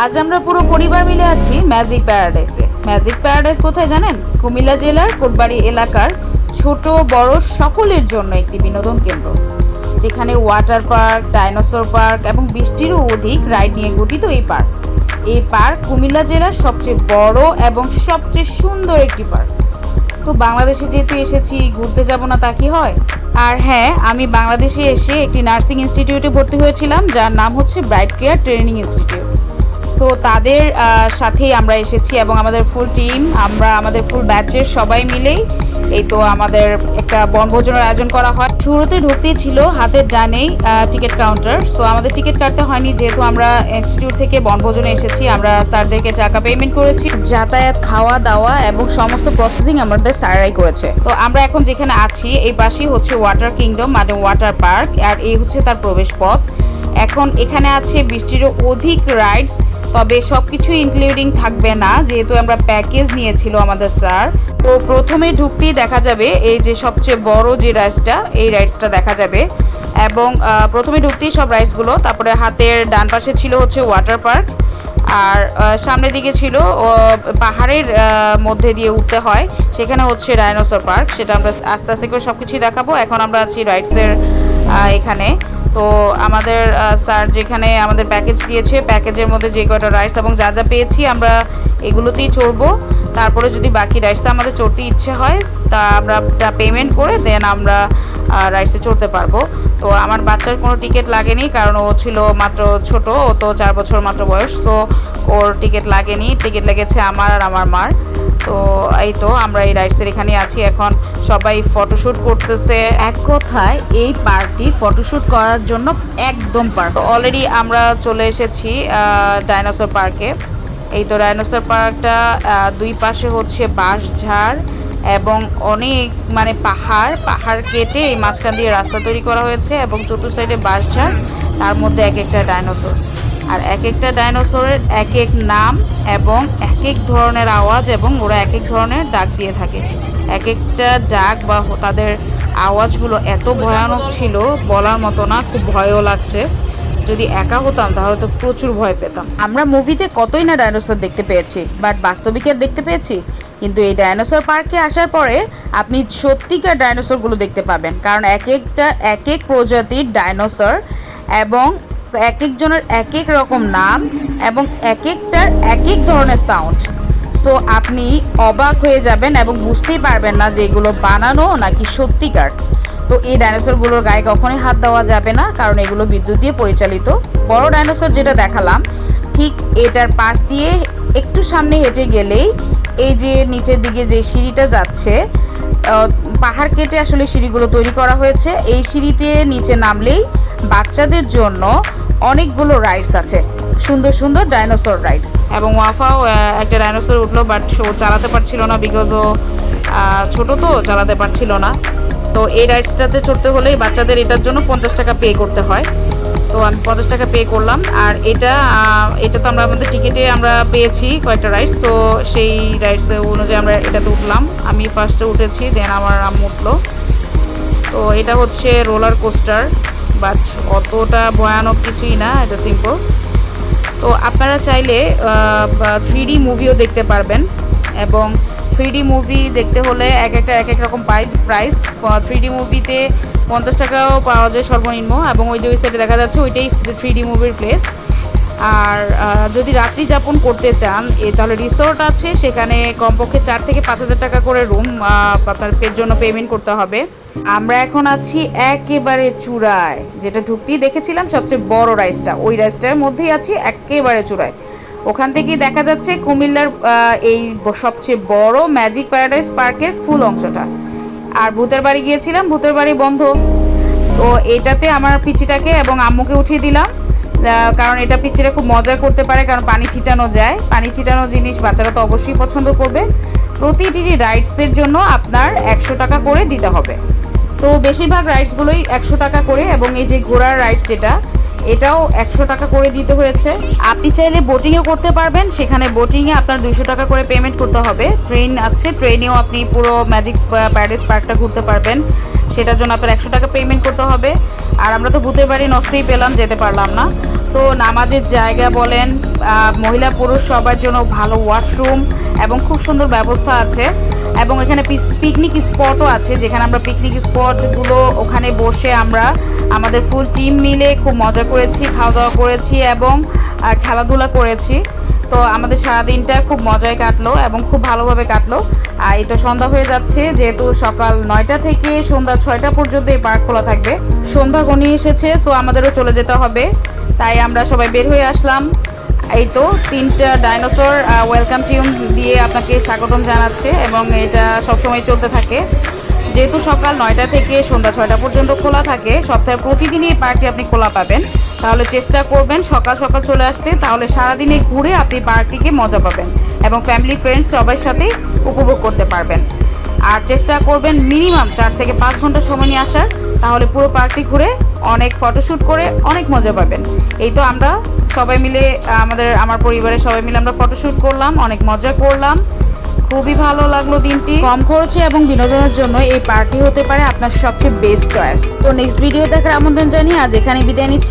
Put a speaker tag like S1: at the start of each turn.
S1: আজ আমরা পুরো পরিবার মিলে আছি ম্যাজিক প্যারাডাইসে। ম্যাজিক প্যারাডাইস কোথায় জানেন? কুমিল্লা জেলার কোটবাড়ি এলাকার ছোট, বড় সকলের জন্য একটি বিনোদন কেন্দ্র, যেখানে ওয়াটার পার্ক, ডাইনোসর পার্ক এবং বৃষ্টিরও অধিক রাইড নিয়ে গঠিত এই পার্ক। এই পার্ক কুমিল্লা জেলার সবচেয়ে বড় এবং সবচেয়ে সুন্দর একটি পার্ক। তো বাংলাদেশে যেহেতু এসেছি, ঘুরতে যাব না তা কি হয়? আর হ্যাঁ আমি বাংলাদেশে এসে একটি নার্সিং ইনস্টিটিউটে ভর্তি হয়েছিলাম, যার নাম হচ্ছে bright care training institute. So তাদের সাথেই আমরা এসেছি এবং আমাদের ফুল টিম আমরা আমাদের ফুল ব্যাচের সবাই মিলেই এই তো আমাদের একটা বনভোজনের আয়োজন করা হয়। শুরুতে ঢুকতেই ছিল হাতের ডানেই টিকিট কাউন্টার সো আমাদের টিকিট কাটতে হয়নি, যেহেতু আমরা ইনস্টিটিউট থেকে বনভোজনে এসেছি, আমরা স্যারদেরকে টাকা পেমেন্ট করেছি। যাতায়াত খাওয়া দাওয়া এবং সমস্ত প্রসেসিং আমাদের স্যাররাই করেছে। তো, আমরা এখন যেখানে আছি, এই পাশেই হচ্ছে ওয়াটার কিংডম মানে ওয়াটার পার্ক আর এই হচ্ছে তার প্রবেশ পথ। এখন এখানে আছে বৃষ্টিরও অধিক রাইডস তবে সব কিছু ইনক্লুডিং থাকবে না, যেহেতু আমরা প্যাকেজ নিয়েছিল আমাদের স্যার। তো প্রথমে ঢুকতেই দেখা যাবে এই যে সবচেয়ে বড় যে রাইসটা এই রাইডসটা দেখা যাবে। এবং প্রথমে ঢুকতেই সব রাইডসগুলো তারপরে হাতের ডান পাশে ছিল হচ্ছে ওয়াটার পার্ক আর সামনের দিকে ছিল পাহাড়ের মধ্যে দিয়ে উঠতে হয়, সেখানে হচ্ছে ডাইনোসর পার্ক সেটা আমরা আস্তে আস্তে করে সব কিছুই দেখাবো। এখন আমরা আছি রাইডসের এখানে। তো আমাদের স্যার যেখানে আমাদের প্যাকেজ দিয়েছে প্যাকেজের মধ্যে যে কয়টা রাইস এবং যা যা পেয়েছি আমরা এগুলোতেই চড়বো। তারপরে যদি বাকি রাইসটা আমাদের চড়তে ইচ্ছে হয়, তা আমরা পেমেন্ট করে দেন আমরা রাইডসে চড়তে পারব। তো আমার বাচ্চার কোনো টিকিট লাগেনি কারণ ও ছিল মাত্র ছোট ও তো চার বছর মাত্র বয়স তো ওর টিকিট লাগেনি। টিকিট লেগেছে আমার আর আমার মার। তো এই তো আমরা এই রাইডসের এখানে আছি। এখন সবাই ফটোশ্যুট করতেছে। এক কথায় এই পার্কটি ফটোশ্যুট করার জন্য একদম পার্ক অলরেডি আমরা চলে এসেছি ডাইনোসর পার্কে এই তো ডাইনোসর পার্কটা দুই পাশে হচ্ছে বাঁশঝাড় এবং অনেক মানে পাহাড় পাহাড় কেটে এই মাঝখান দিয়ে রাস্তা তৈরি করা হয়েছে এবং চতুর সাইডে বাঁশঝাড় তার মধ্যে এক একটা ডাইনোসর। আর এক একটা ডাইনোসরের এক এক নাম এবং এক এক ধরনের আওয়াজ এবং ওরা এক এক ধরনের ডাক দিয়ে থাকে। এক একটা ডাক বা তাদের আওয়াজগুলো এত ভয়ানক ছিল, বলার মতো না, খুব ভয়ও লাগছে। যদি একা হতাম, তাহলে তো প্রচুর ভয় পেতাম। আমরা মুভিতে কতই না ডাইনোসর দেখতে পেয়েছি বাট বাস্তবিক আর দেখতে পেয়েছি। কিন্তু এই ডাইনোসর পার্কে আসার পরে আপনি সত্যিকার ডাইনোসরগুলো দেখতে পাবেন। কারণ এক একটা, এক এক প্রজাতির ডাইনোসর এবং এক একজনের এক এক রকম নাম এবং এক একটার এক এক ধরনের সাউন্ড সো আপনি অবাক হয়ে যাবেন এবং বুঝতেই পারবেন না যে এগুলো বানানো নাকি সত্যিকার। তো এই ডাইনোসরগুলোর গায়ে কখনোই হাত দেওয়া যাবে না, কারণ এগুলো বিদ্যুৎ দিয়ে পরিচালিত। বড় ডাইনোসর যেটা দেখালাম, ঠিক এটার পাশ দিয়ে একটু সামনে হেঁটে গেলেই এই যে নিচের দিকে যে সিঁড়িটা যাচ্ছে পাহাড় কেটে আসলে সিঁড়িগুলো তৈরি করা হয়েছে। এই সিঁড়িতে নিচে নামলেই বাচ্চাদের জন্য অনেকগুলো রাইডস আছে, সুন্দর সুন্দর ডাইনোসর রাইডস। এবং ওয়াফাও একটা ডাইনোসর উঠল, বাট ও চালাতে পারছিল না বিকজ ও ছোট তো, চালাতে পারছিল না। তো এই রাইডসটাতে চড়তে হলেই বাচ্চাদের এটার জন্য পঞ্চাশ টাকা পে করতে হয়। তো আমি পঞ্চাশ টাকা পে করলাম। আর এটা এটা তো আমরা আমাদের টিকিটে আমরা পেয়েছি কয়েকটা রাইডস তো সেই রাইডস অনুযায়ী আমরা এটাতে উঠলাম। আমি ফার্স্টে উঠেছি দেন আমার আম্মু উঠল। তো এটা হচ্ছে রোলার কোস্টার বাট অতটা ভয়ানক কিছুই না, এটা সিম্পল তো আপনারা চাইলে থ্রি মুভিও দেখতে পারবেন। এবং থ্রি মুভি দেখতে হলে এক একটা এক এক রকম প্রাইস থ্রি ডি মুভিতে পঞ্চাশ টাকাও পাওয়া যায় সর্বনিম্ন এবং ওই যে ওই সাইডে দেখা যাচ্ছে ওইটাই থ্রি মুভির প্লেস আর যদি রাত্রি যাপন করতে চান, এ তাহলে রিসোর্ট আছে, সেখানে কমপক্ষে চার থেকে পাঁচ হাজার টাকা করে রুম আপনার জন্য পেমেন্ট করতে হবে। আমরা এখন আছি একেবারে চূড়ায়, যেটা ঢুকতেই দেখেছিলাম সবচেয়ে বড় রাইসটা ওই রাইসটার মধ্যেই আছি একেবারে চূড়ায়। ওখান থেকেই দেখা যাচ্ছে কুমিল্লার এই সবচেয়ে বড় ম্যাজিক প্যারাডাইস পার্কের ফুল অংশটা। আর ভূতের বাড়ি গিয়েছিলাম, ভূতের বাড়ি বন্ধ। তো এটাতে আমার পিচিটাকে এবং আম্মুকে উঠিয়ে দিলাম। কারণ এটা পিচিটা খুব মজা করতে পারে, কারণ পানি ছিটানো যায়। পানি ছিটানো জিনিস বাচ্চারা তো অবশ্যই পছন্দ করবে। প্রতিটি রাইডসের জন্য আপনার একশো টাকা করে দিতে হবে। তো বেশিরভাগ রাইডসগুলোই একশো টাকা করে এবং এই যে ঘোড়ার রাইডস যেটা এটাও একশো টাকা করে দিতে হয়েছে। আপনি চাইলে বোটিংও করতে পারবেন। সেখানে বোটিংয়ে আপনার দুইশো টাকা করে পেমেন্ট করতে হবে। ট্রেন আছে ট্রেনেও আপনি পুরো ম্যাজিক প্যারিস পার্কটা ঘুরতে পারবেন। সেটার জন্য আপনার একশো টাকা পেমেন্ট করতে হবে। আর আমরা তো ভূতের বাড়ি নষ্টই পেলাম, যেতে পারলাম না। তো নামাজের জায়গা বলেন মহিলা পুরুষ সবার জন্য ভালো ওয়াশরুম এবং খুব সুন্দর ব্যবস্থা আছে। এবং এখানে পিকনিক স্পটও আছে, যেখানে আমরা পিকনিক স্পটগুলো ওখানে বসে আমরা আমাদের ফুল টিম মিলে খুব মজা করেছি খাওয়া দাওয়া করেছি এবং খেলাধুলা করেছি। তো আমাদের সারাদিনটা খুব মজায় কাটলো এবং খুব ভালোভাবে কাটলো। আর এই তো সন্ধ্যা হয়ে যাচ্ছে, যেহেতু সকাল নয়টা থেকে সন্ধ্যা ছয়টা পর্যন্ত এই পার্ক খোলা থাকবে। সন্ধ্যা ঘনিয়ে এসেছে সো আমাদেরও চলে যেতে হবে। তাই আমরা সবাই বের হয়ে আসলাম। এই তো তিনটা ডাইনোসর ওয়েলকাম টিউন দিয়ে আপনাকে স্বাগতম জানাচ্ছে এবং এটা সবসময় চলতে থাকে। যেহেতু সকাল নয়টা থেকে সন্ধ্যা ছয়টা পর্যন্ত খোলা থাকে, সপ্তাহে প্রতিদিনই এই পার্কটি আপনি খোলা পাবেন। তাহলে চেষ্টা করবেন সকাল সকাল চলে আসতে, তাহলে সারাদিনে ঘুরে আপনি পার্কটিকে মজা পাবেন এবং ফ্যামিলি ফ্রেন্ডস সবার সাথে উপভোগ করতে পারবেন। আর চেষ্টা করবেন মিনিমাম চার থেকে পাঁচ ঘণ্টা সময় নিয়ে আসার। তাহলে পুরো পার্কটি ঘুরে অনেক ফটোশ্যুট করে অনেক মজা পাবেন। এই তো আমরা সবাই মিলে, আমাদের, আমার পরিবারের সবাই মিলে আমরা ফটোশ্যুট করলাম, অনেক মজা করলাম। খুবই ভালো লাগল দিনটি। কম খরচে এবং বিনোদনের জন্য এই পার্টি হতে পারে আপনার সবচেয়ে বেস্ট চয়েস তো নেক্সট ভিডিও দেখার আমন্ত্রণ জানিয়ে আজ এখানে বিদায় নিচ্ছি।